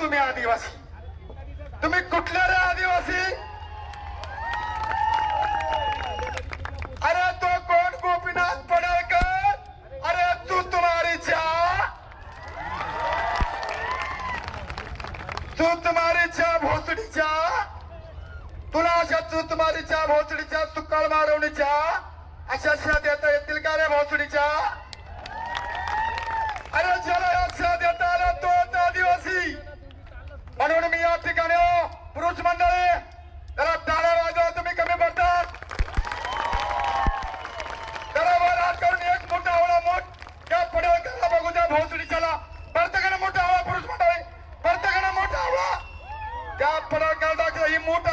तुम्ही आदिवासी? तुम्ही कुठल्या रे आदिवासी? अरे तो कोण गोपीनाथ पडळकर? अरे तू तुम्हारी जा तू तुम्हारीच्या भोसडीच्या तुला अशा तू तुम्हारीच्या भोसडीच्या सुकाळ मारवणीच्या अशा शा देता येतील का रे भोसडीच्या പടക്കടങ്ങൾ ഈ മൂട്ട